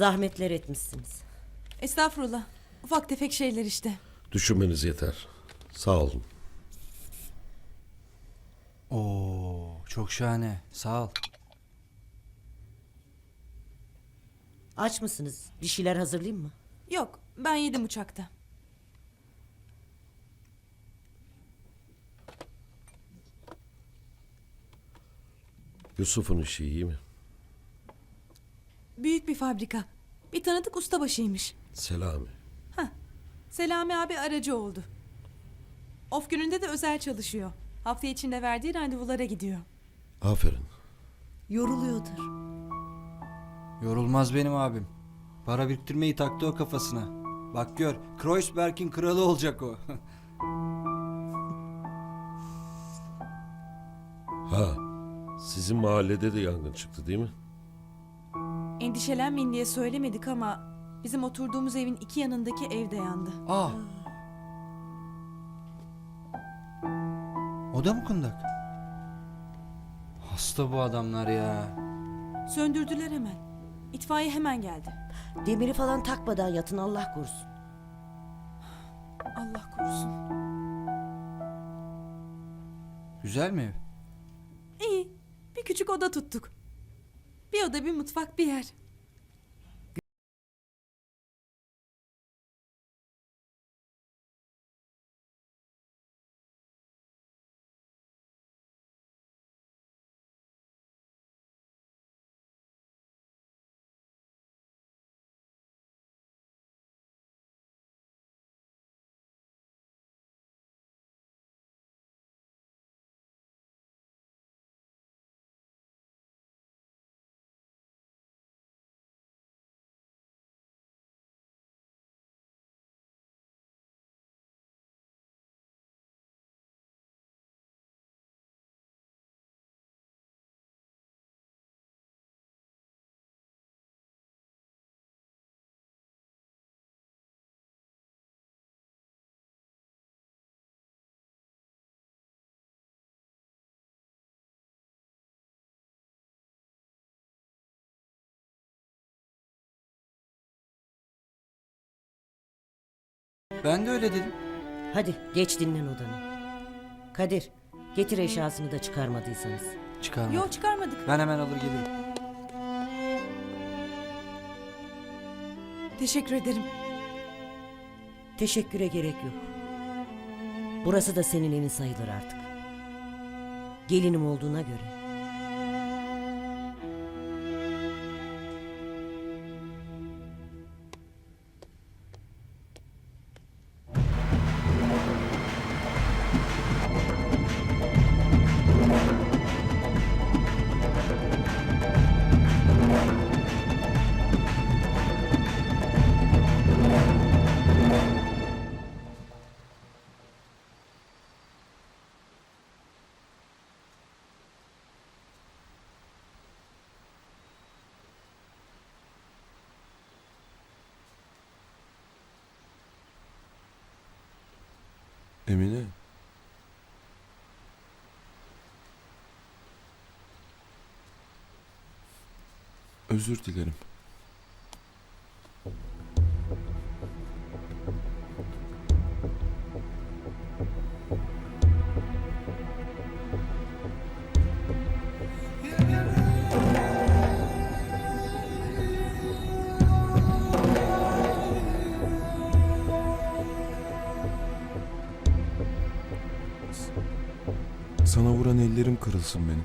Zahmetler etmişsiniz. Estağfurullah. Ufak tefek şeyler işte. Düşünmeniz yeter. Sağ olun. Oo, çok şahane. Sağ ol. Aç mısınız? Bir şeyler hazırlayayım mı? Yok ben yedim uçakta. Yusuf'un işi iyi mi? Bir fabrika. Bir tanıdık ustabaşıymış. Selami. Selami abi aracı oldu. Of gününde de özel çalışıyor. Hafta içinde verdiği randevulara gidiyor. Aferin. Yoruluyordur. Yorulmaz benim abim. Para biriktirmeyi taktı o kafasına. Bak gör, Kreuzberg'in kralı olacak o. Ha, sizin mahallede de yangın çıktı değil mi? Endişelenmeyin diye söylemedik ama bizim oturduğumuz evin iki yanındaki ev de yandı. Aa. O da mı kundak? Hasta bu adamlar ya. Söndürdüler hemen. İtfaiye hemen geldi. Demiri falan takmadan yatın Allah korusun. Allah korusun. Güzel mi ev? İyi. Bir küçük oda tuttuk. Bir oda bir mutfak bir yer. Ben de öyle dedim. Hadi geç dinlen odanı. Kadir getir eşyasını da çıkarmadıysanız. Çıkarma. Yok çıkarmadık. Ben hemen alır gelirim. Teşekkür ederim. Teşekküre gerek yok. Burası da senin evin sayılır artık. Gelinim olduğuna göre. Emine. Özür dilerim. Sana vuran ellerim kırılsın benim.